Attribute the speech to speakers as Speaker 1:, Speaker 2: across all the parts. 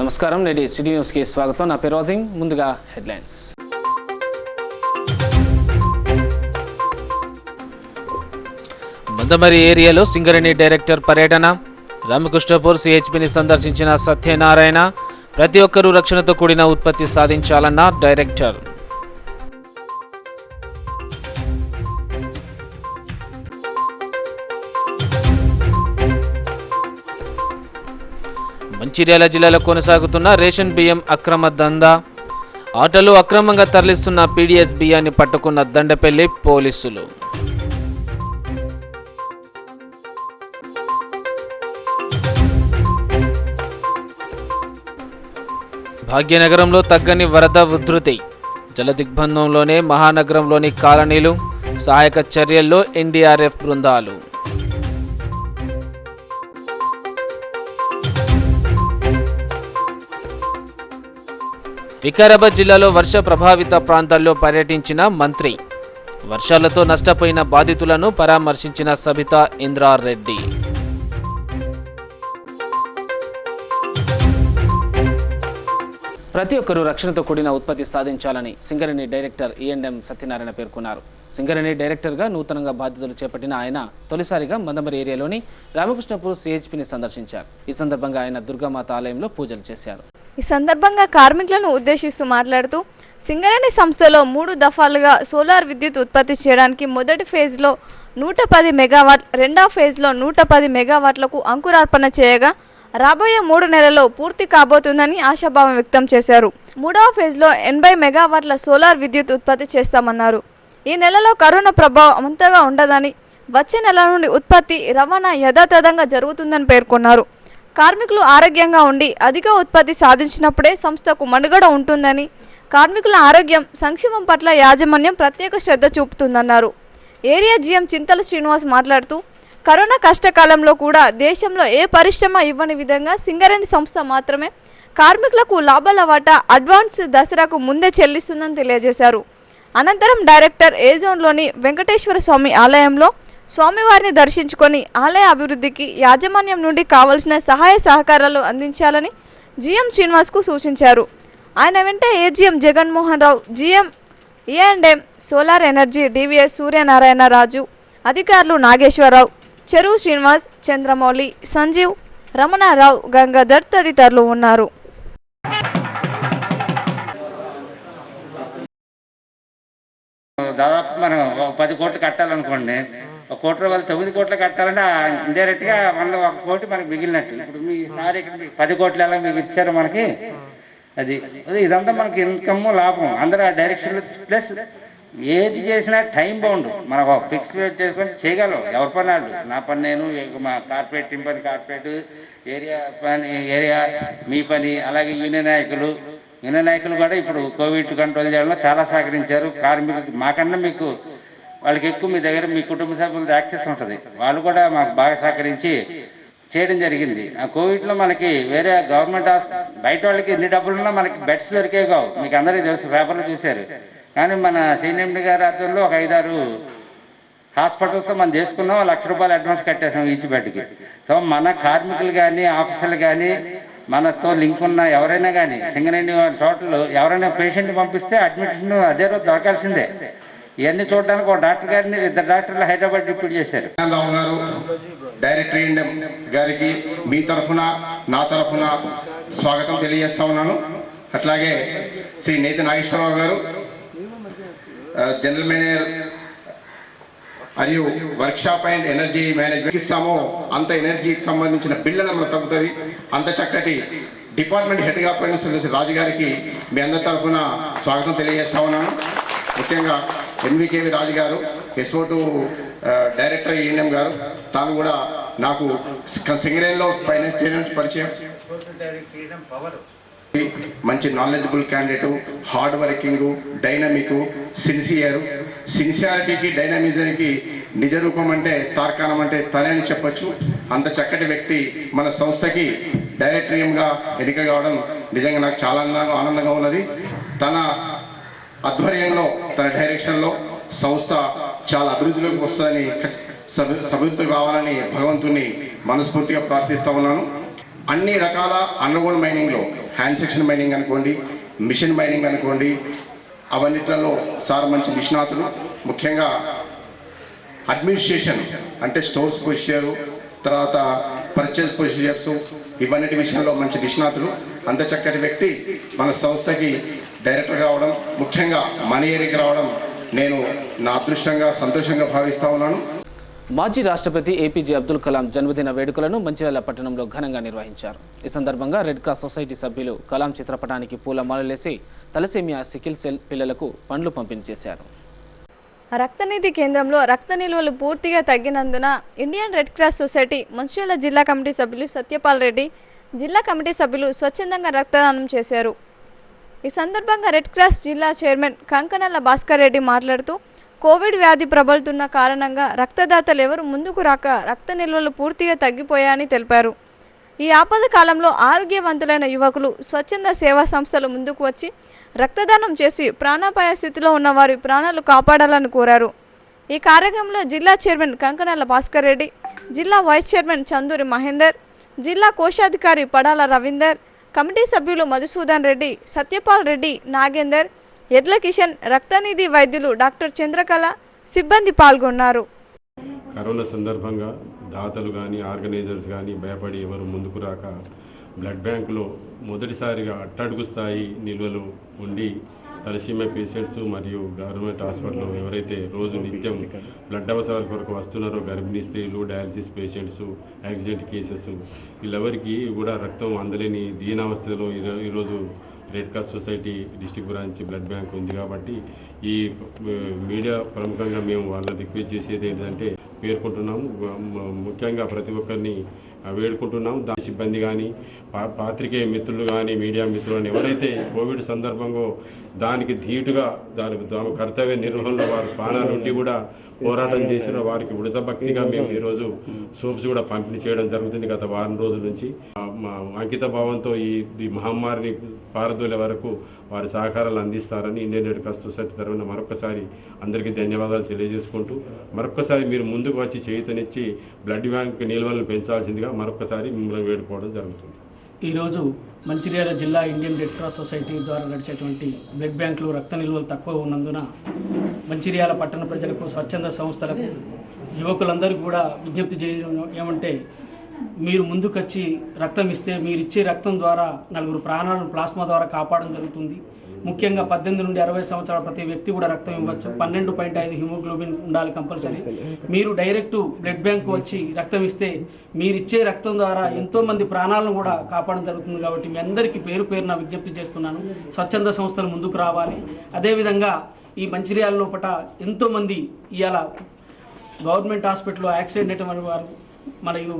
Speaker 1: నమస్కారం. నేటి సిటీ న్యూస్కి స్వాగతం. నా పేరు రాజింగ్ ముందుగా హెడ్లైన్స్.
Speaker 2: మందమరి ఏరియాలో సింగరేణి డైరెక్టర్ పర్యటన. రామకృష్ణపూర్ సిహెచ్పిని సందర్శించిన సత్యనారాయణ ప్రతి ఒక్కరూ రక్షణతో కూడిన ఉత్పత్తి సాధించాలన్న డైరెక్టర్. మంచిర్యాల జిల్లాలో కొనసాగుతున్న రేషన్ బియ్యం అక్రమ దందా. ఆటోలు అక్రమంగా తరలిస్తున్న పీడీఎస్ బియ్యాన్ని పట్టుకున్న దండపల్లి పోలీసులు. భాగ్యనగరంలో తగ్గని వరద ఉధృతి. జలదిగ్బంధంలోనే మహానగరంలోని కాలనీలు సహాయక చర్యల్లో ఎన్డీఆర్ఎఫ్ బృందాలు. వికారాబాద్ జిల్లాలో వర్ష ప్రభావిత ప్రాంతాల్లో పర్యటించిన మంత్రి. వర్షాలతో నష్టపోయిన బాధితులను పరామర్శించిన సబితా ఇంద్రారెడ్డి.
Speaker 1: ప్రతి ఒక్కరూ రక్షణతో కూడిన ఉత్పత్తి సాధించాలని సింగరేణి డైరెక్టర్ ఈఎండ్ఎం సత్యనారాయణ పేర్కొన్నారు. సింగరేణి డైరెక్టర్గా నూతనంగా బాధ్యతలు చేపట్టిన ఆయన తొలిసారిగా మందమరి ఏరియాలోని రామకృష్ణపూర్ సిహెచ్పిని సందర్శించారు. ఈ సందర్భంగా ఆయన దుర్గామాత ఆలయంలో పూజలు చేశారు.
Speaker 3: ఈ సందర్భంగా కార్మికులను ఉద్దేశిస్తూ మాట్లాడుతూ సింగరేణి సంస్థలో మూడు దఫాలుగా సోలార్ విద్యుత్ ఉత్పత్తి చేయడానికి మొదటి ఫేజ్లో నూట పది మెగావాట్ రెండవ ఫేజ్లో నూట పది మెగావాట్లకు అంకురార్పణ చేయగా రాబోయే మూడు నెలల్లో పూర్తి కాబోతుందని ఆశాభావం వ్యక్తం చేశారు. మూడవ ఫేజ్లో ఎనభై మెగావాట్ల సోలార్ విద్యుత్ ఉత్పత్తి చేస్తామన్నారు. ఈ నెలలో కరోనా ప్రభావం అంతగా ఉండదని వచ్చే నెల నుండి ఉత్పత్తి రవాణా యథాతథంగా జరుగుతుందని పేర్కొన్నారు. కార్మికులు ఆరోగ్యంగా ఉండి అధిక ఉత్పత్తి సాధించినప్పుడే సంస్థకు మనుగడ ఉంటుందని కార్మికుల ఆరోగ్యం సంక్షేమం పట్ల యాజమాన్యం ప్రత్యేక శ్రద్ధ చూపుతుందన్నారు. ఏరియా జీఎం చింతల శ్రీనివాస్ మాట్లాడుతూ కరోనా కష్టకాలంలో కూడా దేశంలో ఏ పరిశ్రమ ఇవ్వని విధంగా సింగరేణి సంస్థ మాత్రమే కార్మికులకు లాభాల వాటా అడ్వాన్స్ దసరాకు ముందే చెల్లిస్తుందని తెలియజేశారు. అనంతరం డైరెక్టర్ ఏజోన్లోని వెంకటేశ్వర స్వామి ఆలయంలో స్వామివారిని దర్శించుకొని ఆలయ అభివృద్ధికి యాజమాన్యం నుండి కావలసిన సహాయ సహకారాలు అందించాలని జిఎం శ్రీనివాస్కు సూచించారు. ఆయన వెంట AGM Jaganmohan Rao GM E and M solar energy DVS Suryanarayana Raju అధికారులు నాగేశ్వరరావు చెరువు శ్రీనివాస్ చంద్రమౌళి సంజీవ్ రమణారావు గంగాధర్ తదితరులు ఉన్నారు.
Speaker 4: దాదాపు మనం పది కోట్లు కట్టాలనుకోండి ఒక కోటి రూపాయలు తొమ్మిది కోట్లు కట్టాలంటే ఇండైరెక్ట్గా మళ్ళీ ఒక కోటి మనకి మిగిలినట్టు. ఇప్పుడు మీ సారీ ఇక్కడ పది కోట్లు ఎలా మీకు ఇచ్చారు మనకి అది. అదే ఇదంతా మనకి ఇన్కమ్ లాభం. అందరూ ఆ డైరెక్షన్లో ప్లస్ ఏది చేసినా టైం బౌండ్. మనకు ఫిక్స్ చేసుకొని చేయగలం. ఎవరి పని వాళ్ళు? నా పని నేను మా కార్పొరేట్ టీం పని కార్పొరేట్ ఏరియా పని ఏరియా మీ పని అలాగే యూనియన్ నాయకులు. యూనియన్ నాయకులు కూడా ఇప్పుడు కోవిడ్ కంట్రోల్ చేయడంలో చాలా సహకరించారు. కార్మికులకి మాకన్నా మీకు వాళ్ళకి ఎక్కువ మీ దగ్గర మీ కుటుంబ సభ్యులతో యాక్సెస్ ఉంటుంది. వాళ్ళు కూడా మాకు బాగా సహకరించి చేయడం జరిగింది. ఆ కోవిడ్లో మనకి వేరే గవర్నమెంట్ బయట వాళ్ళకి ఎన్ని డబ్బులున్నా మనకి బెడ్స్ దొరికే కావు. మీకు అందరికీ తెలుసు పేపర్లో చూశారు. కానీ మన సీనియర్ గారి రాజ్యంలో ఒక ఐదారు హాస్పిటల్స్ మనం చేసుకున్నాం. లక్ష రూపాయలు అడ్వాన్స్ కట్టేసాం ఈచ్ బెడ్కి. సో మన కార్మికులు కానీ ఆఫీసర్లు కానీ మనతో లింక్ ఉన్న ఎవరైనా కానీ సింగరేణి టోటల్ ఎవరైనా పేషెంట్ పంపిస్తే అడ్మిషన్ అదే రోజు దొరకాల్సిందే. ఇవన్నీ చూడడానికి ఒక డాక్టర్ గారిని ఇద్దరు డాక్టర్లు హైదరాబాద్ డిప్యూట్ చేశారు.
Speaker 5: రావు గారు డైరెక్టర్ గారికి మీ తరఫున నా తరఫున స్వాగతం తెలియజేస్తా ఉన్నాను. అట్లాగే శ్రీ నేత నాగేశ్వరరావు గారు జనరల్ మేనేజర్ మరియు వర్క్షాప్ అండ్ ఎనర్జీ మేనేజ్మెంట్ ఇస్తామో. అంత ఎనర్జీకి సంబంధించిన బిల్లును మనకు తగ్గుతుంది. అంత చక్కటి డిపార్ట్మెంట్ హెడ్గా పనిచేస్తున్న రాజు గారికి మీ అందరి తరఫున స్వాగతం తెలియజేస్తా ఉన్నాను. ముఖ్యంగా ఎన్వికేవి రాజు గారు ఎస్ఓటు డైరెక్టర్ ఈఎన్ఎం గారు తాను కూడా నాకు సింగరేణిలో పైన పరిచయం. మంచి knowledgeable candidate hard working dynamic sincere సిన్సియారిటీకి డైనమిజంకి నిజ రూపం అంటే తార్కాణం అంటే తనే అని చెప్పొచ్చు. అంత చక్కటి వ్యక్తి మన సంస్థకి డైరెక్టరీయంగా ఎన్నిక కావడం నిజంగా నాకు చాలా ఆనందంగా ఉన్నది. తన ఆధ్వర్యంలో తన డైరెక్షన్లో సంస్థ చాలా అభివృద్ధిలోకి వస్తుందని సభ సభ్యులతో కావాలని భగవంతుని మనస్ఫూర్తిగా ప్రార్థిస్తూ ఉన్నాను. అన్ని రకాల అండర్గ్రౌండ్ మైనింగ్లో హ్యాండ్ సెక్షన్ మైనింగ్ అనుకోండి మిషన్ మైనింగ్ అనుకోండి అవన్నిట్లలో సార్ మంచి నిష్ణాతులు ముఖ్యంగా అడ్మినిస్ట్రేషన్ అంటే స్టోర్స్ పొజిషన్ తర్వాత పర్చేస్ పొజిషన్స్ ఇవన్నిటి విషయంలో మంచి నిష్ణాతులు అంత చక్కటి వ్యక్తి మన సంస్థకి డైరెక్టర్ కావడం ముఖ్యంగా మనీ ఏరికి రావడం నేను నా అదృష్టంగా సంతోషంగా భావిస్తా ఉన్నాను.
Speaker 1: మాజీ రాష్ట్రపతి ఏపీజే అబ్దుల్ కలాం జన్మదిన వేడుకలను మంచిర్యాల పట్టణంలో ఘనంగా నిర్వహించారు. ఈ సందర్భంగా రెడ్ క్రాస్ సొసైటీ సభ్యులు కలాం చిత్రపటానికి పూలమాలలేసి తలసేమియా సికిల్ సెల్ పిల్లలకు పండ్లు పంపిణీ చేశారు
Speaker 3: రక్తనిధి కేంద్రంలో రక్త నిల్వలు పూర్తిగా తగ్గినందున Indian red cross society Mancherial జిల్లా కమిటీ సభ్యులు సత్యపాల్ రెడ్డి జిల్లా కమిటీ సభ్యులు స్వచ్ఛందంగా రక్తదానం చేశారు. ఈ సందర్భంగా రెడ్ క్రాస్ జిల్లా చైర్మన్ కంకణల భాస్కర్ రెడ్డి మాట్లాడుతూ కోవిడ్ వ్యాధి ప్రబలుతున్న కారణంగా రక్తదాతలు ఎవరు ముందుకు రాక రక్త నిల్వలు పూర్తిగా తగ్గిపోయాయని తెలిపారు. ఈ ఆపద కాలంలో ఆరోగ్యవంతులైన యువకులు స్వచ్ఛంద సేవా సంస్థలు ముందుకు వచ్చి రక్తదానం చేసి ప్రాణాపాయ స్థితిలో ఉన్న వారి ప్రాణాలు కాపాడాలని కోరారు. ఈ కార్యక్రమంలో జిల్లా చైర్మన్ కంకణల భాస్కర్ రెడ్డి జిల్లా వైస్ చైర్మన్ చందూరి మహేందర్ జిల్లా కోశాధికారి పడాల రవీందర్ కమిటీ సభ్యులు మధుసూదన్ రెడ్డి సత్యపాల్ రెడ్డి నాగేందర్ ఎడ్ల కిషన్ రక్తనిధి వైద్యులు డాక్టర్ చంద్రకళ సిబ్బంది పాల్గొన్నారు.
Speaker 6: కరోనా సందర్భంగా దాతలు కానీ ఆర్గనైజర్స్ కానీ భయపడి ఎవరు ముందుకు రాక బ్లడ్ బ్యాంకులో మొదటిసారిగా అట్టడుగు స్థాయి నిల్వలు ఉండి తలసీమ పేషెంట్స్ మరియు గవర్నమెంట్ హాస్పిటల్లో ఎవరైతే రోజు నిత్యం బ్లడ్ అవసరాల కొరకు వస్తున్నారో గర్భిణీ స్త్రీలు డయాలసిస్ పేషెంట్స్ యాక్సిడెంట్ కేసెస్ వీళ్ళెవరికి కూడా రక్తం అందలేని దీనావస్థలో ఈరోజు red cross society district branch blood bank ఉంది కాబట్టి ఈ మీడియా ప్రముఖంగా మేము వాళ్ళ రిక్వెస్ట్ చేసేది ఏంటంటే పేర్కొంటున్నాము. ముఖ్యంగా ప్రతి ఒక్కరిని వేడుకుంటున్నాం దాని సిబ్బంది కానీ పా పాత్రికేయ మిత్రులు కానీ మీడియా మిత్రులు కానీ ఎవరైతే కోవిడ్ సందర్భంగా దానికి ధీటుగా దాని తమ కర్తవ్య నిర్వహణలో వారు ప్రాణాలు ఉండి కూడా పోరాటం చేసిన వారికి ఉడత భక్తిగా మేము ఈరోజు సోప్స్ కూడా పంపిణీ చేయడం జరుగుతుంది గత వారం రోజుల నుంచి. అంకిత భావంతో ఈ ఈ మహమ్మారిని పారదోలే వరకు వారి సహకారాలు అందిస్తారని ఇండియన్ రెడ్ క్రాస్ సొసైటీ తరఫున మరొకసారి అందరికీ ధన్యవాదాలు తెలియజేసుకుంటూ మరొకసారి మీరు ముందుకు వచ్చి చేయుతనిచ్చి బ్లడ్ బ్యాంక్ నిల్వలను పెంచాల్సిందిగా మరొకసారి మిమ్మల్ని వేడుకోవడం జరుగుతుంది.
Speaker 7: ఈరోజు మంచిర్యాల జిల్లా ఇండియన్ రెడ్ క్రాస్ సొసైటీ ద్వారా నడిచేటువంటి బ్లడ్ బ్యాంకులు రక్త నిల్వలు తక్కువ ఉన్నందున మంచిర్యాల పట్టణ ప్రజలకు స్వచ్ఛంద సంస్థలకు యువకులందరికీ కూడా విజ్ఞప్తి చేయడం ఏమంటే మీరు ముందుకొచ్చి రక్తం ఇస్తే మీరు ఇచ్చే రక్తం ద్వారా నలుగురు ప్రాణాలను ప్లాస్మా ద్వారా కాపాడడం జరుగుతుంది. ముఖ్యంగా పద్దెనిమిది నుండి అరవై సంవత్సరాల ప్రతి వ్యక్తి కూడా రక్తం ఇవ్వచ్చు. పన్నెండు పాయింట్ ఐదు హిమోగ్లోబిన్ ఉండాలి కంపల్సరీ. మీరు డైరెక్ట్ బ్లడ్ బ్యాంక్ వచ్చి రక్తం ఇస్తే మీరు ఇచ్చే రక్తం ద్వారా ఎంతో మంది ప్రాణాలను కూడా కాపాడడం జరుగుతుంది కాబట్టి మీ అందరికీ పేరు పేరున విజ్ఞప్తి చేస్తున్నాను. స్వచ్ఛంద సంస్థలు ముందుకు రావాలి. అదేవిధంగా ఈ మంచిర్యాల లోపల ఎంతో మంది ఇవాళ గవర్నమెంట్ హాస్పిటల్లో యాక్సిడెంట్ అయిన వారు మరియు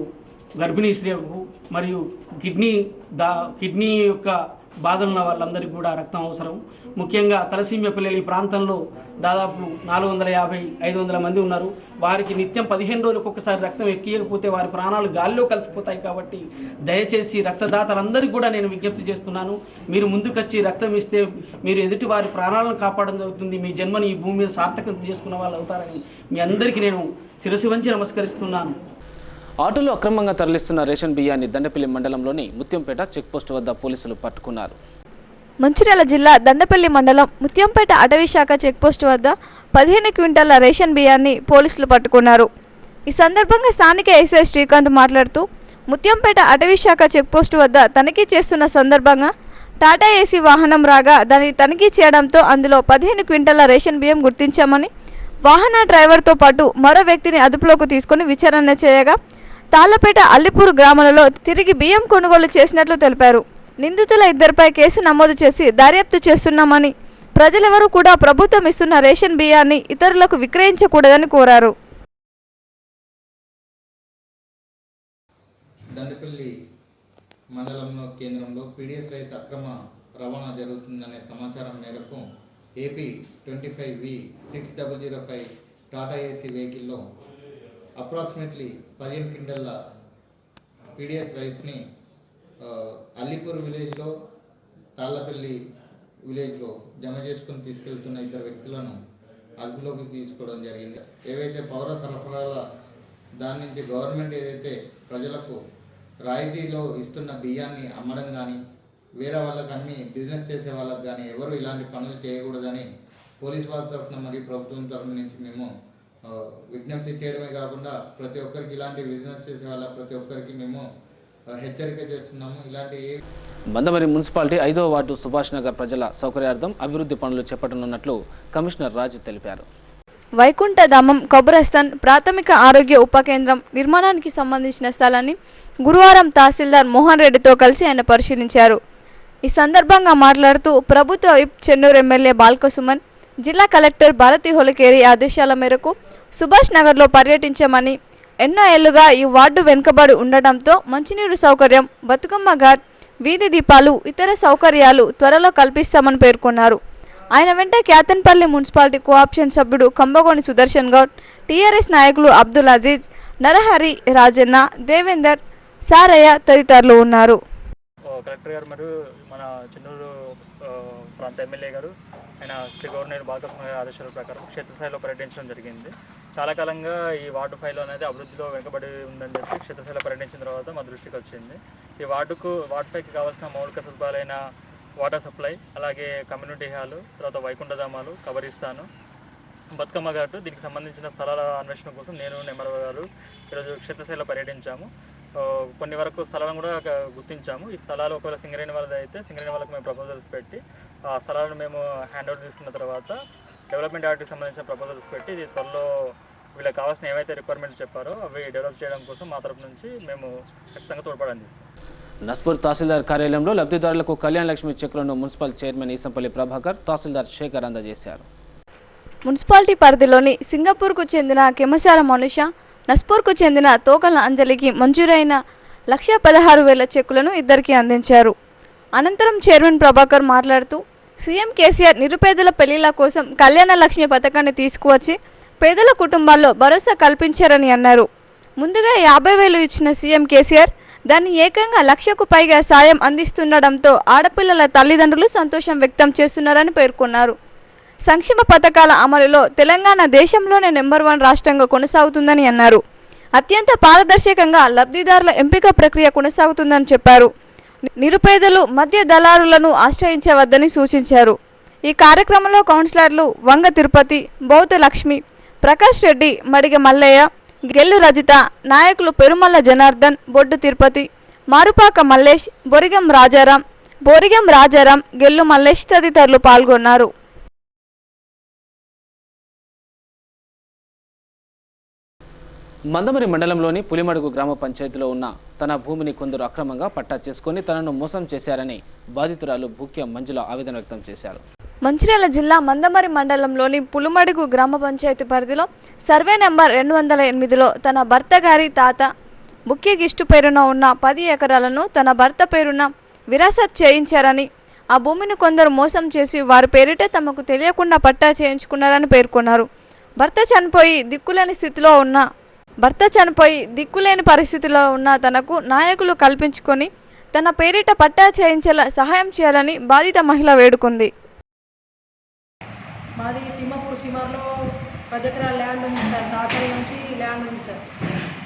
Speaker 7: గర్భిణీ స్త్రీలకు మరియు కిడ్నీ దా కిడ్నీ యొక్క బాధలు ఉన్న వాళ్ళందరికీ కూడా రక్తం అవసరం. ముఖ్యంగా తలసీమ్య పిల్లలు ఈ ప్రాంతంలో దాదాపు నాలుగు వందల యాభై ఐదు వందల మంది ఉన్నారు. వారికి నిత్యం పదిహేను రోజులకు ఒకసారి రక్తం ఎక్కియకపోతే వారి ప్రాణాలు గాల్లో కలిపిపోతాయి కాబట్టి దయచేసి రక్తదాతలందరికీ కూడా నేను విజ్ఞప్తి చేస్తున్నాను. మీరు ముందుకొచ్చి రక్తం ఇస్తే మీరు ఎదుటి వారి ప్రాణాలను కాపాడడం జరుగుతుంది. మీ జన్మని ఈ భూమి మీద సార్థకం చేసుకున్న వాళ్ళు అవుతారని మీ అందరికీ నేను శిరసు వంచి నమస్కరిస్తున్నాను.
Speaker 1: ఆటోలు అక్రమంగా తరలిస్తున్న రేషన్ బియ్యాన్ని దండపల్లి మండలంలోని ముత్యంపేట చెక్పోస్ట్ వద్ద పోలీసులు పట్టుకున్నారు.
Speaker 3: మంచిర్యాల జిల్లా దండపల్లి మండలం ముత్యంపేట అటవీ శాఖ చెక్పోస్ట్ వద్ద పదిహేను క్వింటాల రేషన్ బియ్యాన్ని పోలీసులు పట్టుకున్నారు. ఈ సందర్భంగా స్థానిక ఎస్ఐ శ్రీకాంత్ మాట్లాడుతూ ముత్యంపేట అటవీ శాఖ చెక్పోస్ట్ వద్ద తనిఖీ చేస్తున్న సందర్భంగా టాటా ఏసీ వాహనం రాగా దాన్ని తనిఖీ చేయడంతో అందులో పదిహేను క్వింటాల రేషన్ బియ్యం గుర్తించామని వాహన డ్రైవర్తో పాటు మరో వ్యక్తిని అదుపులోకి తీసుకుని విచారణ చేయగా తాళ్ళపేట అల్లిపూర్ గ్రామాలలో తిరిగి బియ్యం కొనుగోలు చేసినట్లు తెలిపారు. నిందితుల ఇద్దరిపై కేసు నమోదు చేసి దర్యాప్తు చేస్తున్నామని ప్రజలెవరూ కూడా ప్రభుత్వం ఇస్తున్న రేషన్ బియ్యాన్ని ఇతరులకు విక్రయించకూడదని కోరారు.
Speaker 8: దండపల్లి మండలంలో కేంద్రంలో పీడిఎస్ రైస్ అక్రమ రవాణా జరుగుతుందనే సమాచారం మేరకు AP twenty five V six double zero five Tata AC వెహికల్లో అప్రాక్సిమేట్లీ పదిహేను క్వింటల్ల పీడిఎస్ రైస్ని అల్లిపూర్ విలేజ్లో తాళ్ళపల్లి విలేజ్లో జమ చేసుకుని తీసుకెళ్తున్న ఇద్దరు వ్యక్తులను అదుపులోకి తీసుకోవడం జరిగింది. ఏవైతే పౌర సరఫరాల దాని నుంచి గవర్నమెంట్ ఏదైతే ప్రజలకు రాయితీలో ఇస్తున్న బియ్యాన్ని అమ్మడం కానీ వేరే వాళ్ళకి అన్ని బిజినెస్ చేసే వాళ్ళకి కానీ ఎవరు ఇలాంటి పనులు చేయకూడదని పోలీస్ వారి తరఫున మరియు ప్రభుత్వం తరఫున నుంచి మేము విజ్ఞప్తి చేయడమే కాకుండా ప్రతి ఒక్కరికి ఇలాంటి బిజినెస్ చేసే వాళ్ళ ప్రతి ఒక్కరికి మేము హెచ్చరిక చేస్తున్నాము. ఇలాంటి
Speaker 1: మందమరి మున్సిపాలిటీ ఐదవ వార్డు సుభాష్ నగర్ ప్రజల సౌకర్యార్థం అభివృద్ధి పనులు చేపట్టనున్నట్లు కమిషనర్ రాజు తెలిపారు.
Speaker 3: వైకుంఠధామం కబురస్థాన్ ప్రాథమిక ఆరోగ్య ఉప కేంద్రం నిర్మాణానికి సంబంధించిన స్థలాన్ని గురువారం తహసీల్దార్ మోహన్ రెడ్డితో కలిసి ఆయన పరిశీలించారు. ఈ సందర్భంగా మాట్లాడుతూ ప్రభుత్వ విప్ చెన్నూరు ఎమ్మెల్యే బాల్కసుమన్ జిల్లా కలెక్టర్ భారతి హొలికేరి ఆదేశాల మేరకు సుభాష్ నగర్లో పర్యటించామని ఎన్నో ఏళ్ళుగా ఈ వార్డు వెనుకబడి ఉండటంతో మంచినీరు సౌకర్యం బతుకమ్మ ఘాట్ వీధి దీపాలు ఇతర సౌకర్యాలు త్వరలో కల్పిస్తామని పేర్కొన్నారు. ఆయన వెంట క్యాతన్పల్లి మున్సిపాలిటీ కోఆప్షన్ సభ్యుడు కంబగోని సుదర్శన్ గౌడ్ టీఆర్ఎస్ నాయకులు అబ్దుల్ అజీజ్ నరహరి రాజన్న దేవేందర్ సారయ్య తదితరులు ఉన్నారు.
Speaker 9: కలెక్టర్ గారు మరియు మన చిన్నూరు ప్రాంత ఎమ్మెల్యే గారు ఆయన శ్రీ గవర్నర్ బాలకృష్ణ ఆదేశాల ప్రకారం క్షేత్రస్థాయిలో పర్యటించడం జరిగింది. చాలా కాలంగా ఈ వార్డు ఫైల్ అనేది అభివృద్ధిలో వెనుకబడి ఉందని చెప్పి క్షేత్రస్థాయిలో పర్యటించిన తర్వాత మా దృష్టికి వచ్చింది. ఈ వార్డుకు వార్డు ఫైకి కావాల్సిన మౌలిక సదుపాయాలైన వాటర్ సప్లై అలాగే కమ్యూనిటీ హాలు తర్వాత వైకుంఠధామాలు కబరిస్తాను బతుకమ్మ ఘాటు దీనికి సంబంధించిన స్థలాల అన్వేషణ కోసం నేను నెమల గారు ఈరోజు క్షేత్రశైలిలో పర్యటించాము. కొన్ని వరకు స్థలాలను కూడా గుర్తించాము. ఈ స్థలాలు ఒకవేళ సింగరేణి వాళ్ళది అయితే సింగరేణి వాళ్ళకి మేము ప్రపోజల్స్ పెట్టి ఆ స్థలాలను మేము హ్యాండ్ ఓవర్ తీసుకున్న తర్వాత డెవలప్మెంట్ యాక్ట్కి సంబంధించిన ప్రపోజల్స్ పెట్టి ఇది త్వరలో వీళ్ళకి కావాల్సిన ఏవైతే రిక్వైర్మెంట్స్ చెప్పారో అవి డెవలప్ చేయడం కోసం మా తరపు నుంచి మేము ఖచ్చితంగా తోడ్పడి అందిస్తాం
Speaker 1: నస్పూర్ తహసీల్దార్ కార్యాలయంలో లబ్ధిదారులకు కళ్యాణ లక్ష్మి చెక్కులను మున్సిపల్ చైర్మన్ ఈసంపల్లి ప్రభాకర్ తహసీల్దార్ శేఖర్ అందజేశారు.
Speaker 3: మున్సిపాలిటీ పరిధిలోని సింగపూర్కు చెందిన కెమసార మనుష నస్పూర్కు చెందిన తోకల అంజలికి మంజూరైన లక్ష పదహారు వేల చెక్కులను ఇద్దరికి అందించారు. అనంతరం చైర్మన్ ప్రభాకర్ మాట్లాడుతూ సీఎం కేసీఆర్ నిరుపేదల పెళ్ళిళ్ళ కోసం కళ్యాణ లక్ష్మి పథకాన్ని తీసుకువచ్చి పేదల కుటుంబాల్లో భరోసా కల్పించారని అన్నారు. ముందుగా యాభై వేలు ఇచ్చిన సీఎం కేసీఆర్ దాన్ని ఏకంగా లక్షకు పైగా సాయం అందిస్తుండడంతో ఆడపిల్లల తల్లిదండ్రులు సంతోషం వ్యక్తం చేస్తున్నారని పేర్కొన్నారు. సంక్షేమ పథకాల అమలులో తెలంగాణ దేశంలోనే నెంబర్ వన్ రాష్ట్రంగా కొనసాగుతుందని అన్నారు. అత్యంత పారదర్శకంగా లబ్ధిదారుల ఎంపిక ప్రక్రియ కొనసాగుతుందని చెప్పారు. నిరుపేదలు మధ్య దళారులను ఆశ్రయించవద్దని సూచించారు. ఈ కార్యక్రమంలో కౌన్సిలర్లు వంగ తిరుపతి బౌద్ధ లక్ష్మి ప్రకాష్ రెడ్డి మడిగ మల్లయ్య గెల్లు రజిత నాయకులు పెరుమల్ల జనార్దన్ బొడ్డు తిరుపతి మారుపాక మల్లేష్ బొరిగం రాజారాం బొరిగం రాజారాం గెల్లు మల్లేష్ తదితరులు పాల్గొన్నారు.
Speaker 1: మందమరి మండలంలోని పులిమడుగు గ్రామ పంచాయతీలో ఉన్న తన భూమిని కొందరు అక్రమంగా పట్టా చేసుకుని తనను మోసం చేశారని బాధితురాలు భూక్య మంజుల ఆవేదన వ్యక్తం చేశారు.
Speaker 3: మంచిర్యాల జిల్లా మందమరి మండలంలోని పులుమడుగు గ్రామ పంచాయతీ పరిధిలో సర్వే నెంబర్ రెండు వందల ఎనిమిదిలో తన భర్త గారి తాత ముఖ్య గిష్టు పేరున ఉన్న పది ఎకరాలను తన భర్త పేరున విరాసత్ చేయించారని ఆ భూమిని కొందరు మోసం చేసి వారి పేరిట తమకు తెలియకుండా పట్టా చేయించుకున్నారని పేర్కొన్నారు. భర్త చనిపోయి దిక్కులేని స్థితిలో ఉన్న భర్త చనిపోయి దిక్కులేని పరిస్థితిలో ఉన్న తనకు నాయకులు కల్పించుకొని తన పేరిట పట్టా చేయించేలా సహాయం చేయాలని బాధిత మహిళ వేడుకుంది.
Speaker 10: మాది తిమ్మపూర్ శివార్లో పది ఎకరాల ల్యాండ్ ఉంది సార్. తాతల నుంచి ల్యాండ్ ఉంది సార్.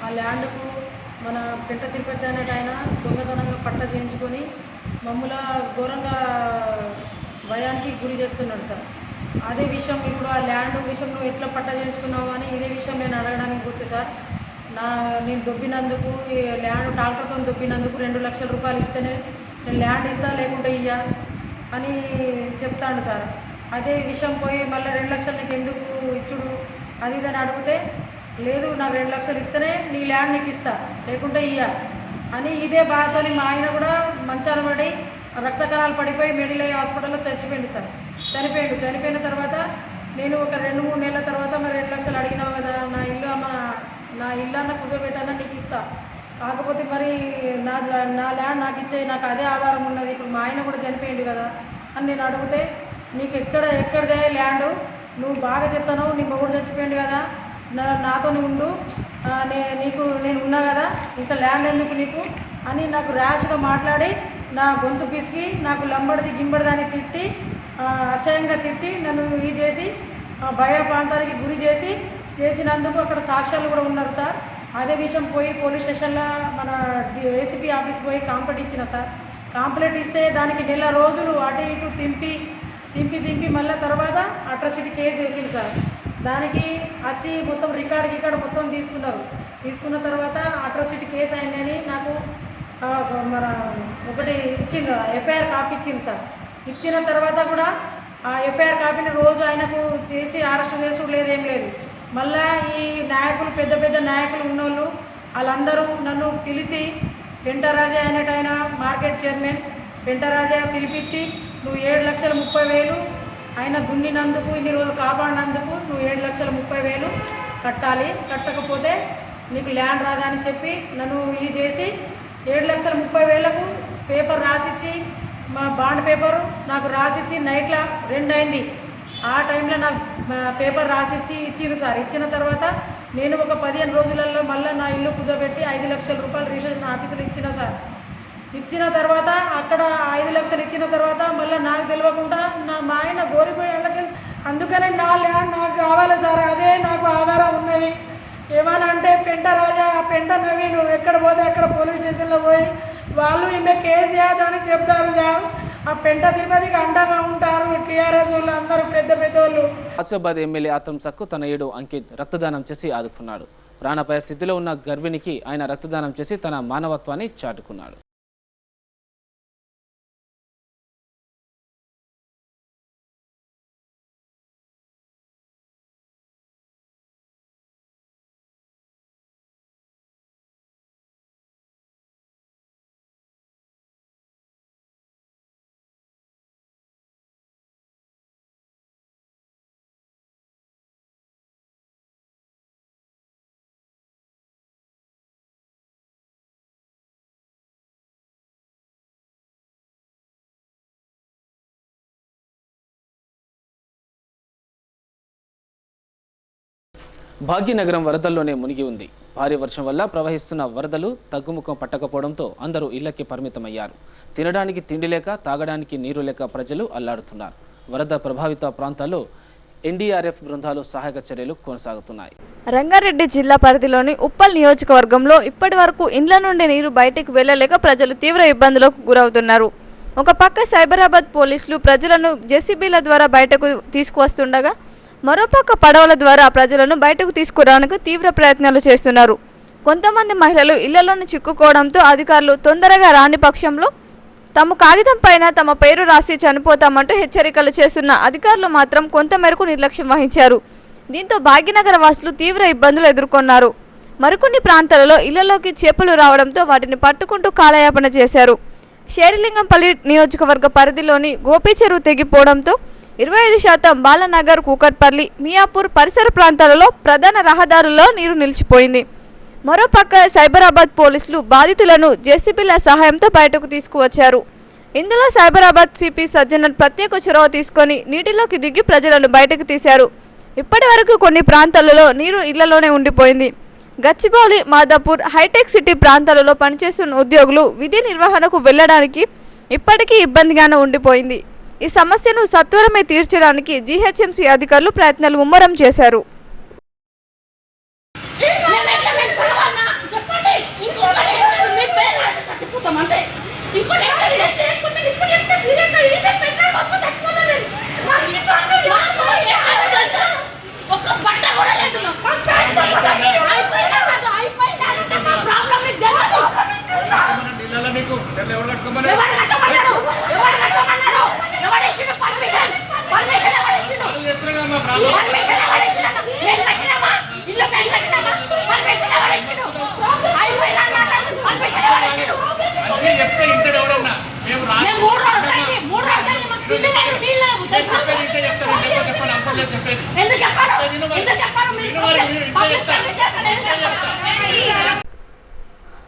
Speaker 10: ఆ ల్యాండ్కు మన పెంట తిరుపతి అనేది ఆయన దొంగతనంగా పట్ట చేయించుకొని మమ్మల ఘోరంగా భయానికి గురి చేస్తున్నాడు సార్. అదే విషయం ఇప్పుడు ఆ ల్యాండ్ విషయం నువ్వు ఎట్లా పట్ట చేయించుకున్నావు అని ఇదే విషయం నేను అడగడానికి పోతే సార్. నా నేను దొబ్బినందుకు ఈ ల్యాండ్ ట్రాక్టర్తో దొబ్బినందుకు రెండు లక్షల రూపాయలు ఇస్తేనే నేను ల్యాండ్ ఇస్తా లేకుంటే ఇయ్యా అని చెప్తాడు సార్. అదే విషయం పోయి మళ్ళీ రెండు లక్షలు నీకు ఎందుకు ఇచ్చుడు? అది ఇది అని అడిగితే లేదు నాకు రెండు లక్షలు ఇస్తేనే నీ ల్యాండ్ నీకు ఇస్తా లేకుంటే ఇయ్యా అని ఇదే బాధతోని మా ఆయన కూడా మంచాన పడి రక్త కణాలు పడిపోయి మెడిలై హాస్పిటల్లో చచ్చిపోయింది సార్. చనిపోయాడు. చనిపోయిన తర్వాత నేను ఒక రెండు మూడు నెలల తర్వాత మరి రెండు లక్షలు అడిగినావు కదా నా ఇల్లు అమ్మ నా ఇల్లు అన్న కుదరబెట్టన్నా నీకు ఇస్తా. కాకపోతే మరి నా నా ల్యాండ్ నాకు ఇచ్చే నాకు అదే ఆధారం ఉన్నది. ఇప్పుడు మా ఆయన కూడా చనిపోయింది కదా అని నేను అడిగితే నీకు ఎక్కడ ఎక్కడిదే ల్యాండ్? నువ్వు బాగా చెప్తాను నీ మొగుడు చచ్చిపోయింది కదా నా నాతో ఉండు. నే నీకు నేను ఉన్నా కదా ఇంకా ల్యాండ్ ఎందుకు నీకు? అని నాకు ర్యాష్గా మాట్లాడి నా గొంతు పిసికి నాకు లంబడిది గింబడిదాన్ని తిట్టి అసహ్యంగా తిట్టి నన్ను ఇది చేసి ఆ, భయ ప్రాంతానికి గురి చేసి చేసినందుకు అక్కడ సాక్ష్యాలు కూడా ఉన్నారు సార్. అదే విషయం పోయి పోలీస్ స్టేషన్లో మన ఏసీపీ ఆఫీస్ పోయి కాంప్లైంట్ ఇచ్చిన సార్. కాంప్లైంట్ ఇస్తే దానికి నెల రోజులు అటు ఇటు తింపి తింపి తింపి మళ్ళీ తర్వాత అట్రసిటీ కేసు వేసింది సార్. దానికి వచ్చి మొత్తం రికార్డ్ గికార్డ్ మొత్తం తీసుకున్నారు. తీసుకున్న తర్వాత అట్రాసిటీ కేసు అయిందని నాకు మన ఒకటి ఇచ్చింది ఎఫ్ఐఆర్ కాపీ ఇచ్చింది సార్. ఇచ్చిన తర్వాత కూడా ఆ ఎఫ్ఐఆర్ కాపీని రోజు ఆయనకు చేసి అరెస్ట్ చేసుడు లేదు లేదు. మళ్ళా ఈ నాయకులు పెద్ద పెద్ద నాయకులు ఉన్నోళ్ళు వాళ్ళందరూ నన్ను పిలిచి వెంటరాజా అనేటైన మార్కెట్ చైర్మన్ వెంటరాజా పిలిపించి నువ్వు ఏడు లక్షల ముప్పై వేలు ఆయన దున్నినందుకు ఇన్ని రోజులు కాపాడినందుకు నువ్వు ఏడు లక్షల ముప్పై వేలు కట్టాలి. కట్టకపోతే నీకు ల్యాండ్ రాదా అని చెప్పి నన్ను ఇది చేసి ఏడు లక్షల ముప్పై వేలకు పేపర్ రాసిచ్చి మా బాండ్ పేపరు నాకు రాసిచ్చి నైట్లో రెండు అయింది ఆ టైంలో నాకు పేపర్ రాసిచ్చి ఇచ్చింది సార్. ఇచ్చిన తర్వాత నేను ఒక పదిహేను రోజులలో మళ్ళీ నా ఇల్లు కుదరబెట్టి ఐదు లక్షల రూపాయలు రిజిస్ట్రేషన్ ఆఫీసులు ఇచ్చిన సార్. ఇచ్చిన తర్వాత అక్కడ ఐదు లక్షలు ఇచ్చిన తర్వాత మళ్ళీ నాకు తెలియకుండా నా మా ఆయన గోరిపోయి అందుకనే నా ల్యాండ్ నాకు కావాలి సార్. అదే నాకు ఆధారం ఉన్నది. ఏమని అంటే పెంట రాజా ఆ పెంట నవ్వి నువ్వు ఎక్కడ పోతే అక్కడ పోలీస్ స్టేషన్లో పోయి వాళ్ళు ఈమె కేసీఆర్ అని చెప్తారు జా. ఆ పెంట తిరుపతికి అండగా ఉంటారు టీఆర్ఎస్ వాళ్ళు అందరూ పెద్ద పెద్ద వాళ్ళు
Speaker 1: ఆసిఫాబాద్ ఎమ్మెల్యే అతను సక్కు తన ఏడు అంకిత్ రక్తదానం చేసి ఆదుకున్నాడు. ప్రాణపాయ స్థితిలో ఉన్న గర్భిణికి ఆయన రక్తదానం చేసి తన మానవత్వాన్ని చాటుకున్నాడు. భాగ్యనగరం వరదల్లోనే మునిగి ఉంది. భారీ వర్షం వల్ల ప్రవహిస్తున్న వరదలు తగ్గుముఖం పట్టకపోవడంతో అందరూ ఇళ్ళకి పరిమితమయ్యారు. తినడానికి తిండి లేక తాగడానికి నీరు లేక ప్రజలు అల్లాడుతున్నారు. వరద ప్రభావిత ప్రాంతాల్లో ఎన్డీఆర్ఎఫ్ బృందాలు సహాయక చర్యలు కొనసాగుతున్నాయి.
Speaker 3: రంగారెడ్డి జిల్లా పరిధిలోని ఉప్పల్ నియోజకవర్గంలో ఇప్పటి వరకు ఇండ్ల నుండి నీరు బయటకు వెళ్ళలేక ప్రజలు తీవ్ర ఇబ్బందులకు గురవుతున్నారు. ఒక పక్క సైబరాబాద్ పోలీసులు ప్రజలను జెసిబీల ద్వారా బయటకు తీసుకువస్తుండగా మరోపక్క పడవల ద్వారా ప్రజలను బయటకు తీసుకురావడానికి తీవ్ర ప్రయత్నాలు చేస్తున్నారు. కొంతమంది మహిళలు ఇళ్ళలోనే చిక్కుకోవడంతో అధికారులు తొందరగా రాని పక్షంలో తమ కాగితం పైన తమ పేరు రాసి చనిపోతామంటూ హెచ్చరికలు చేస్తున్న అధికారులు మాత్రం కొంతమేరకు నిర్లక్ష్యం వహించారు. దీంతో భాగ్యనగర వాసులు తీవ్ర ఇబ్బందులు ఎదుర్కొన్నారు. మరికొన్ని ప్రాంతాలలో ఇళ్ళలోకి చేపలు రావడంతో వాటిని పట్టుకుంటూ కాలయాపన చేశారు. షేరిలింగంపల్లి నియోజకవర్గ పరిధిలోని గోపి చెరువు తెగిపోవడంతో ఇరవై ఐదు శాతం బాలనగర్ కూకట్పల్లి మియాపూర్ పరిసర ప్రాంతాలలో ప్రధాన రహదారుల్లో నీరు నిలిచిపోయింది. మరోపక్క సైబరాబాద్ పోలీసులు బాధితులను జేసీబీల సహాయంతో బయటకు తీసుకువచ్చారు. ఇందులో సైబరాబాద్ సిపి సజ్జనర్ ప్రత్యేక చొరవ తీసుకొని నీటిలోకి దిగి ప్రజలను బయటకు తీశారు. ఇప్పటి వరకు కొన్ని ప్రాంతాలలో నీరు ఇళ్ళలోనే ఉండిపోయింది. గచ్చిబౌలి మాదాపూర్ హైటెక్ సిటీ ప్రాంతాలలో పనిచేస్తున్న ఉద్యోగులు విధి నిర్వహణకు వెళ్ళడానికి ఇప్పటికీ ఇబ్బందిగానే ఉండిపోయింది. ఈ సమస్యను సత్వరమే తీర్చడానికి జీహెచ్ఎంసీ అధికారులు ప్రయత్నాలు ముమ్మరం చేశారు.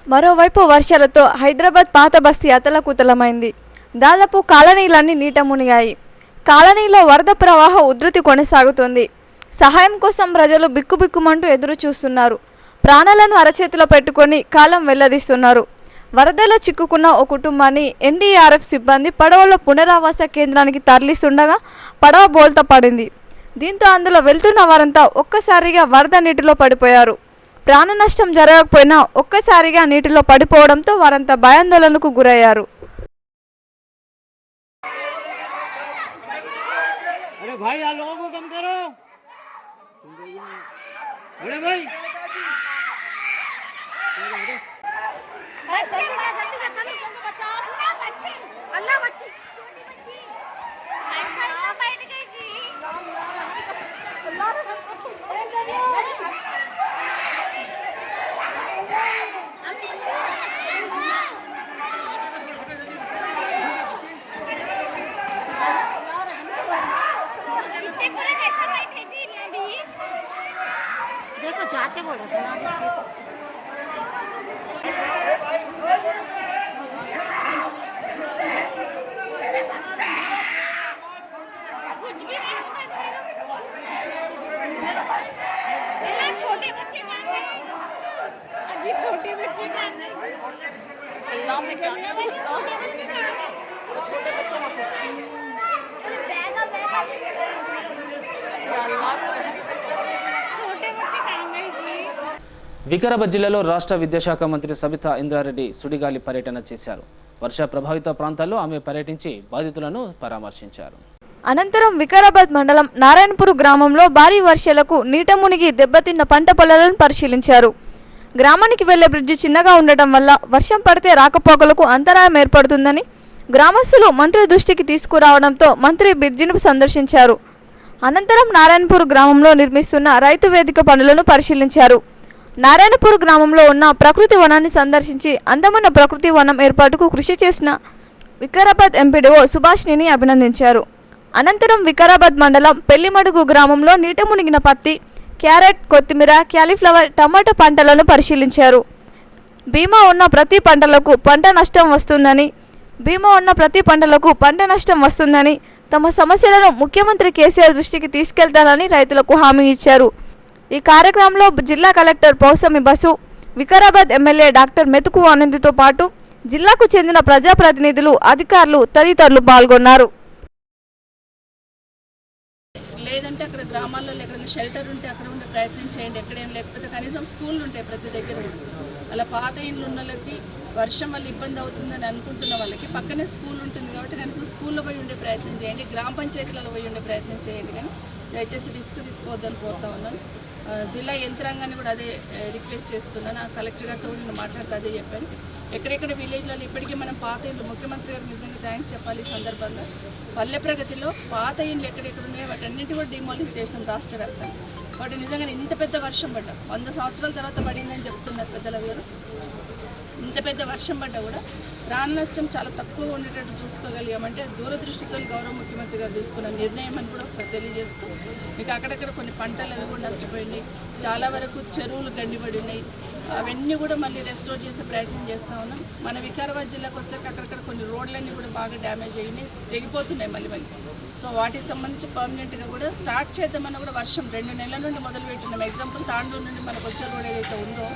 Speaker 3: మరోవైపు వర్షాలతో హైదరాబాద్ పాత బస్తీ అతలకుతలమైంది. దాదాపు కాలనీలన్నీ నీట మునిగాయి. కాలనీలో వరద ప్రవాహ ఉధృతి కొనసాగుతుంది. సహాయం కోసం ప్రజలు బిక్కుబిక్కుమంటూ ఎదురు చూస్తున్నారు. ప్రాణాలను అరచేతిలో పెట్టుకొని కాలం వెల్లదీస్తున్నారు. వరదలో చిక్కుకున్న ఓ కుటుంబాన్ని ఎన్డీఆర్ఎఫ్ సిబ్బంది పడవలో పునరావాస కేంద్రానికి తరలిస్తుండగా పడవ బోల్త పడింది. దీంతో అందులో వెళ్తున్న వారంతా ఒక్కసారిగా వరద నీటిలో పడిపోయారు. ప్రాణ నష్టం జరగకపోయినా ఒక్కసారిగా నీటిలో పడిపోవడంతో వారంతా భయాందోళనకు గురయ్యారు.
Speaker 11: अरे भाई यार लोगों को कम करो। अरे भाई।
Speaker 12: अल्लाह बच्ची अल्लाह ना जाते बोलो कुछ भी नहीं होता मेरा छोटे बच्चे कहाँ गए अजी छोटे बच्चे कहाँ गए अल्लाह में जाने वाले छोटे बच्चे कहाँ गए छोटे बच्चे
Speaker 1: వికారాబాద్ జిల్లాలో రాష్ట్ర విద్యాశాఖ మంత్రి సబితా ఇంద్రారెడ్డి సుడిగాలి పర్యటన చేశారు. వర్ష ప్రభావిత ప్రాంతాల్లో ఆమె పర్యటించి బాధితులను పరామర్శించారు.
Speaker 3: అనంతరం వికారాబాద్ మండలం నారాయణపూర్ గ్రామంలో భారీ వర్షాలకు నీట మునిగి దెబ్బతిన్న పంట పొలాలను పరిశీలించారు. గ్రామానికి వెళ్ళే బ్రిడ్జి చిన్నగా ఉండటం వల్ల వర్షం పడితే రాకపోకలకు అంతరాయం ఏర్పడుతుందని గ్రామస్తులు మంత్రి దృష్టికి తీసుకురావడంతో మంత్రి బ్రిడ్జిని సందర్శించారు. అనంతరం నారాయణపూర్ గ్రామంలో నిర్మిస్తున్న రైతు వేదిక పనులను పరిశీలించారు. నారాయణపూర్ గ్రామంలో ఉన్న ప్రకృతి వనాన్ని సందర్శించి అందమైన ప్రకృతి వనం ఏర్పాటుకు కృషి చేసిన వికారాబాద్ ఎంపీడీఓ సుభాష్నిని అభినందించారు. అనంతరం వికారాబాద్ మండలం పెళ్ళిమడుగు గ్రామంలో నీట మునిగిన పత్తి క్యారెట్ కొత్తిమీర క్యాలీఫ్లవర్ టమాటా పంటలను పరిశీలించారు. బీమా ఉన్న ప్రతి పంటలకు పంట నష్టం వస్తుందని బీమా ఉన్న ప్రతి పంటలకు పంట నష్టం వస్తుందని తమ సమస్యలను ముఖ్యమంత్రి కేసీఆర్ దృష్టికి తీసుకెళ్తానని రైతులకు హామీ ఇచ్చారు. ఈ కార్యక్రమంలో జిల్లా collector Pausami Basu Vikarabad MLA doctor Methuku ఆనందితో పాటు జిల్లాకు చెందిన ప్రజాప్రతినిధులు అధికారులు తదితరులు పాల్గొన్నారు.
Speaker 13: లేదంటే అక్కడ గ్రామాల్లో ఎక్కడైనా షెల్టర్ ఉంటే అక్కడ ఉండే ప్రయత్నం చేయండి ఎక్కడేం లేకపోతే కనీసం స్కూల్ ఉంటాయి ప్రతి దగ్గర అలా పాత ఇండ్లు ఉన్న వాళ్ళకి వర్షం వల్ల ఇబ్బంది అవుతుందని అనుకుంటున్న వాళ్ళకి పక్కనే స్కూల్ ఉంటుంది కాబట్టి కనీసం స్కూల్లో పోయి ఉండే ప్రయత్నం చేయండి గ్రామ పంచాయతీలలో పోయి ఉండే ప్రయత్నం చేయండి కానీ దయచేసి రిస్క్ తీసుకోవద్దని కోరుతా ఉన్నాను. జిల్లా యంత్రాంగాన్ని కూడా అదే రిక్వెస్ట్ చేస్తున్నాను. ఆ కలెక్టర్ గారితో కూడా నేను మాట్లాడితే అదే చెప్పాను. ఎక్కడెక్కడ విలేజ్లలో ఇప్పటికీ మనం పాత ఇండ్లు ముఖ్యమంత్రి గారు నిజంగా థ్యాంక్స్ చెప్పాలి ఈ సందర్భంగా. పల్లె ప్రగతిలో పాత ఇండ్లు ఎక్కడెక్కడ ఉన్నాయో వాటన్నిటి కూడా డిమాలిష్ చేసినాం రాష్ట్ర వ్యాప్తంగా. వాటి నిజంగా ఇంత పెద్ద వర్షం పడ్డా. వంద సంవత్సరాల తర్వాత పడిందని చెప్తున్నారు పెద్దల గారు ఇంత పెద్ద వర్షం పడ్డా కూడా ప్రాణ నష్టం చాలా తక్కువ ఉండేటట్టు చూసుకోగలిగామంటే దూరదృష్టితో గౌరవ ముఖ్యమంత్రి గారు తీసుకున్న నిర్ణయం అని కూడా ఒకసారి తెలియజేస్తూ మీకు అక్కడక్కడ కొన్ని పంటలు అవి కూడా నష్టపోయినాయి. చాలా వరకు చెరువులు గండిపడి ఉన్నాయి అవన్నీ కూడా మళ్ళీ రెస్టోర్ చేసే ప్రయత్నం చేస్తూ ఉన్నాం. మన వికారాబాద్ జిల్లాకు వచ్చేసరికి అక్కడక్కడ కొన్ని రోడ్లన్నీ కూడా బాగా డ్యామేజ్ అయినాయి. తెగిపోతున్నాయి మళ్ళీ మళ్ళీ. సో వాటికి సంబంధించి పర్మనెంట్గా కూడా స్టార్ట్ చేద్దామని కూడా వర్షం రెండు నెలల నుండి మొదలు ఎగ్జాంపుల్ తాండూరు నుండి మనకు వచ్చే రోడ్ ఏదైతే ఉందో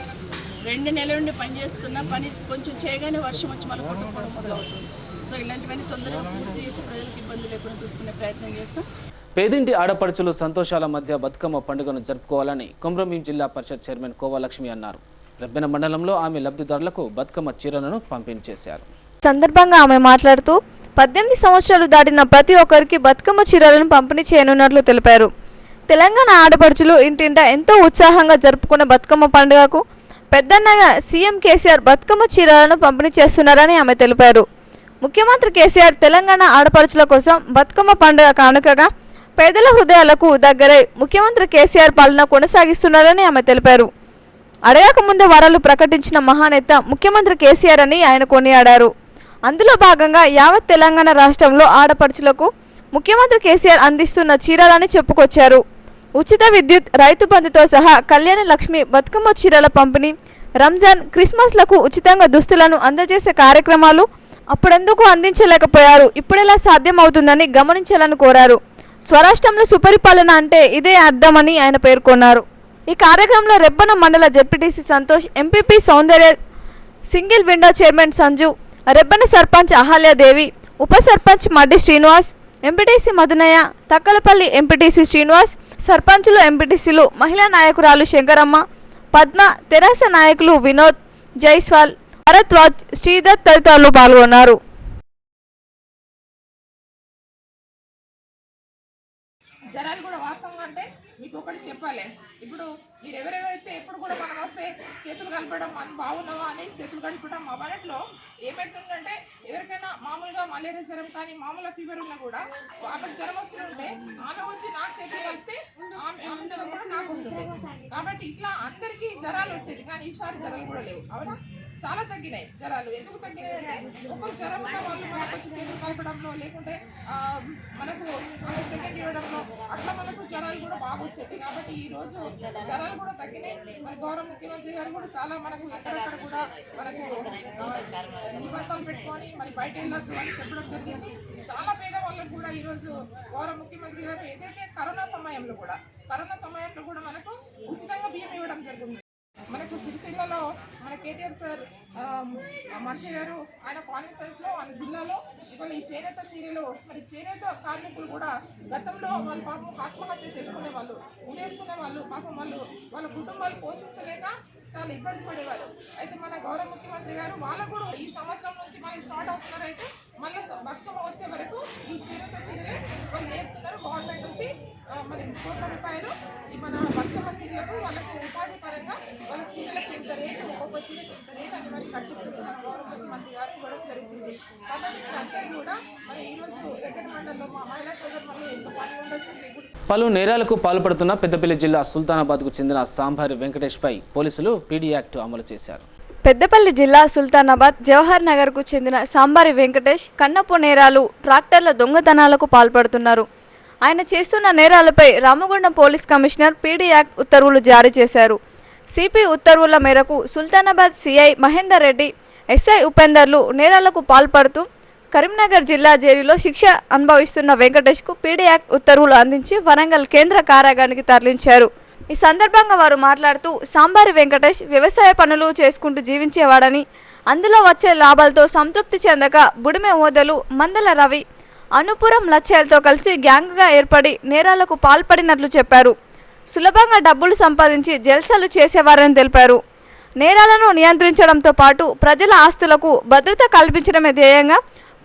Speaker 13: రెండు నెలల నుండి పని చేస్తున్నా పని కొంచెం చేయగానే వర్షం వచ్చి మళ్ళీ కొట్టుకోవడం మొదలవుతుంది. సో ఇలాంటివన్నీ తొందరగా పూర్తి చేసి ప్రజలకు ఇబ్బంది లేకుండా చూసుకునే ప్రయత్నం చేస్తాం.
Speaker 1: పేదింటి ఆడపడుచులు సంతోషాల మధ్య బతుకమ్మ పండుగను జరుపుకోవాలని కొమ్రంభీం జిల్లా పరిషత్ చైర్మన్ కోవాలక్ష్మి అన్నారు. రెబ్బెన మండలంలో ఆమె లబ్ధిదారులకు బతుకమ్మ చీరలను పంపిణీ చేశారు.
Speaker 3: సందర్భంగా ఆమె మాట్లాడుతూ పద్దెనిమిది సంవత్సరాలు దాటిన ప్రతి ఒక్కరికి బతుకమ్మ చీరలను పంపిణీ చేయనున్నట్లు తెలిపారు. తెలంగాణ ఆడపడుచులు ఇంటింట ఎంతో ఉత్సాహంగా జరుపుకున్న బతుకమ్మ పండుగకు పెద్దన్నగా సీఎం కేసీఆర్ బతుకమ్మ చీరలను పంపిణీ చేస్తున్నారని ఆమె తెలిపారు. ముఖ్యమంత్రి కేసీఆర్ తెలంగాణ ఆడపడుచుల కోసం బతుకమ్మ పండుగ కానుకగా పేదల హృదయాలకు దగ్గరై ముఖ్యమంత్రి కేసీఆర్ పాలన కొనసాగిస్తున్నారని ఆమె తెలిపారు. అడగక ముందే వరాలు ప్రకటించిన మహానేత ముఖ్యమంత్రి కేసీఆర్ అని ఆయన కొనియాడారు. అందులో భాగంగా యావత్ తెలంగాణ రాష్ట్రంలో ఆడపడుచులకు ముఖ్యమంత్రి కేసీఆర్ అందిస్తున్న చీరలని చెప్పుకొచ్చారు. ఉచిత విద్యుత్ రైతు బంధుతో సహా కళ్యాణ లక్ష్మి బతుకమ్మ చీరల పంపిణీ రంజాన్ క్రిస్మస్లకు ఉచితంగా దుస్తులను అందజేసే కార్యక్రమాలు అప్పుడెందుకు అందించలేకపోయారు? ఇప్పుడెలా సాధ్యమవుతుందని గమనించాలని కోరారు. స్వరాష్ట్రంలో సుపరిపాలన అంటే ఇదే అర్థమని ఆయన పేర్కొన్నారు. ఈ కార్యక్రమంలో రెబ్బన మండల ZPTC Santosh MPP Soundarya single window chairman Sanju Rebbana sarpanch Ahalyadevi ఉప సర్పంచ్ మడ్డి శ్రీనివాస్ ఎంపీటీసీ మధునయ్య తక్కలపల్లి ఎంపీటీసీ శ్రీనివాస్ సర్పంచులు ఎంపీటీసీలు మహిళా నాయకురాలు శంకరమ్మ పద్మ తెరాస నాయకులు వినోద్ జైస్వాల్ భరద్వాజ్ శ్రీధర్ తదితరులు పాల్గొన్నారు.
Speaker 14: జనాలు కూడా వాస్తవం అంటే మీకు ఒకటి చెప్పాలి. ఇప్పుడు మీరు ఎవరెవరైతే ఎప్పుడు కూడా మనం వస్తే చేతులు కలపడం మనం బాగున్నావా అని చేతులు కలపడం అవన్నట్లో ఏమవుతుందంటే ఎవరికైనా మామూలుగా మలేరియా జ్వరం కానీ మామూలుగా ఫీవర్ ఉన్నా కూడా ఆమెకు జ్వరం వచ్చి ఉంటే ఆమె వచ్చి నాకు చేతులు కలిపితే ఆమె అందరం కూడా నాకు వస్తుంది. కాబట్టి ఇట్లా అందరికీ జ్వరాలు వచ్చేది కానీ ఈసారి జ్వరాలు కూడా లేవు. అవునా? చాలా తగ్గినాయి జ్వరాలు. ఎందుకు తగ్గినాయి జ్వరం ఉన్న వాళ్ళు మనకు వచ్చి చేతులు కలపడంలో లేకుంటే మనకు సెకండ్ ఇవ్వడంలో అట్లా మనకు జ్వరాలు కూడా బాగా వచ్చేది కాబట్టి ఈ రోజు జ్వరాలు కూడా తగ్గినాయి. మరి గౌరవ ముఖ్యమంత్రి గారు కూడా చాలా మనకు ఎక్కడెక్కడ కూడా మనకు ఆ, నిబంధనలు పెట్టుకొని మరి బయట వెళ్ళొద్దు అని చెప్పడం జరిగింది. చాలా పేద వాళ్ళకు కూడా ఈరోజు గౌరవ ముఖ్యమంత్రి గారు ఏదైతే కరోనా సమయంలో కూడా కరోనా సమయంలో కూడా మనకు ఉచితంగా బియ్యం ఇవ్వడం జరిగింది. మనకు సిరిసిల్లలో మన కేటీఆర్ సార్ మంత్రి గారు ఆయన కాన్స్టిట్యూన్స్లో ఆయన జిల్లాలో ఇవాళ ఈ చేనేత చీరలు మరి చేనేత కార్మికులు కూడా గతంలో వాళ్ళు పాపం ఆత్మహత్య చేసుకునే వాళ్ళు ఉండేసుకునే వాళ్ళు పాపం వాళ్ళు వాళ్ళ కుటుంబాలు పోషించలేక చాలా ఇబ్బంది పడేవారు అయితే మన గౌరవ ముఖ్యమంత్రి గారు వాళ్ళకు కూడా ఈ సంవత్సరం నుంచి మళ్ళీ స్టార్ట్ అవుతున్నారైతే మళ్ళీ బతుకమ్మ వచ్చే వరకు ఈ చేనేత చీరలే వాళ్ళు నేర్పుతున్నారు గవర్నమెంట్ నుంచి మరి కోట్ల రూపాయలు ఈ మన బతుకమ్మ చీరలకు వాళ్ళకు ఉపాధి పరంగా వాళ్ళ చీరలకు ఇంత రేటు ఒక్కొక్క చీరకి ఇంత రేటు అని మరి ముఖ్యమంత్రి గారు ఇవ్వడం జరుగుతుంది కాబట్టి మీరు అందరూ కూడా మరి ఈరోజు మండలంలో మా మహిళా ఎంతో మీకు
Speaker 1: పలు నేరాలకు పాల్పడుతున్న పెద్దపల్లి జిల్లా సుల్తానాబాద్కు చెందిన సాంబారి వెంకటేష్పై పోలీసులు పీడీ యాక్ట్ అమలు చేశారు.
Speaker 3: పెద్దపల్లి జిల్లా సుల్తానాబాద్ జవహర్ నగర్కు చెందిన సాంబారి వెంకటేష్ కన్నపు నేరాలు ట్రాక్టర్ల దొంగతనాలకు పాల్పడుతున్నారు. ఆయన చేస్తున్న నేరాలపై Ramagundam police commissioner PD act ఉత్తర్వులు జారీ చేశారు. సిపి ఉత్తర్వుల మేరకు సుల్తానాబాద్ సిఐ మహేందర్ రెడ్డి ఎస్ఐ ఉపేందర్లు నేరాలకు పాల్పడుతూ కరీంనగర్ జిల్లా జైలులో శిక్ష అనుభవిస్తున్న వెంకటేష్కు పీడీ యాక్ట్ ఉత్తర్వులు అందించి వరంగల్ కేంద్ర కారాగానికి తరలించారు. ఈ సందర్భంగా వారు మాట్లాడుతూ సాంబారి వెంకటేష్ వ్యవసాయ పనులు చేసుకుంటూ జీవించేవాడని అందులో వచ్చే లాభాలతో సంతృప్తి చెందక బుడిమె ఓదలు మందల రవి అనుపురం లక్ష్యాలతో కలిసి గ్యాంగ్గా ఏర్పడి నేరాలకు పాల్పడినట్లు చెప్పారు. సులభంగా డబ్బులు సంపాదించి జల్సాలు చేసేవారని తెలిపారు. నేరాలను నియంత్రించడంతో పాటు ప్రజల ఆస్తులకు భద్రత కల్పించడమే ధ్యేయంగా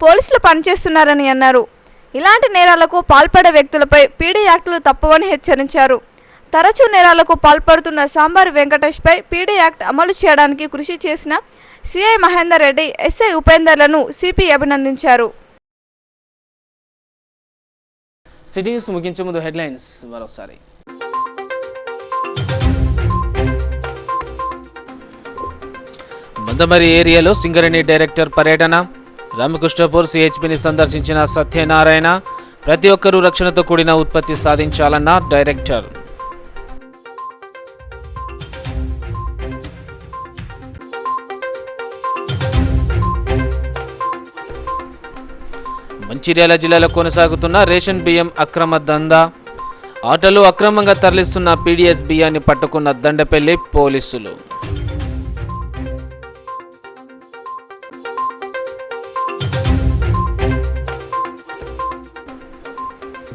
Speaker 3: పోలీసులు పనిచేస్తున్నారని అన్నారు. ఇలాంటి నేరాలకు పాల్పడే వ్యక్తులపై పీడీ యాక్టులు తప్పవని హెచ్చరించారు. తరచూ నేరాలకు పాల్పడుతున్న సాంబారు వెంకటేష్పై పీడీ యాక్ట్ అమలు చేయడానికి కృషి చేసిన సిఐ మహేందర్ రెడ్డి ఎస్ఐ ఉపేందర్లను సిపి అభినందించారు.
Speaker 1: సిటీస్ ముగించే ముందు హెడ్లైన్స్ మరోసారి.
Speaker 2: మందమరి ఏరియాలో సింగరేణి డైరెక్టర్ పర్యటన రామకృష్ణపూర్ సిహెచ్పిని సందర్శించిన సత్యనారాయణ ప్రతి ఒక్కరూ రక్షణతో కూడిన ఉత్పత్తి సాధించాలన్న డైరెక్టర్. మంచిర్యాల జిల్లాలో కొనసాగుతున్న రేషన్ బియ్యం అక్రమ దందా. ఆటలు అక్రమంగా తరలిస్తున్న పీడీఎస్ బియ్యాన్ని పట్టుకున్న దండపల్లి పోలీసులు.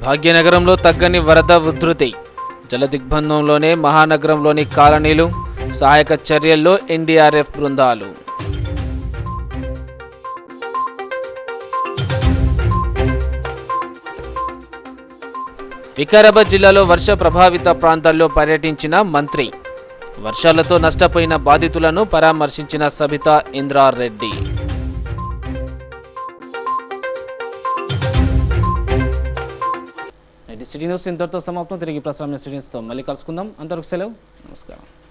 Speaker 2: భాగ్యనగరంలో తగ్గని వరద ఉధృతి. జలదిగ్బంధంలోనే మహానగరంలోని కాలనీలు సహాయక చర్యల్లో ఎన్డీఆర్ఎఫ్ బృందాలు. వికారాబాద్ జిల్లాలో వర్ష ప్రభావిత ప్రాంతాల్లో పర్యటించిన మంత్రి. వర్షాలతో నష్టపోయిన బాధితులను పరామర్శించిన సబితా ఇంద్రారెడ్డి.
Speaker 1: సిటీ న్యూస్ ఇంతటితో సమాప్తం. తిరిగి ప్రసారం సిటీ న్యూస్తో మళ్ళీ కలుసుకుందాం. అంతవరకు సెలవు. నమస్కారం.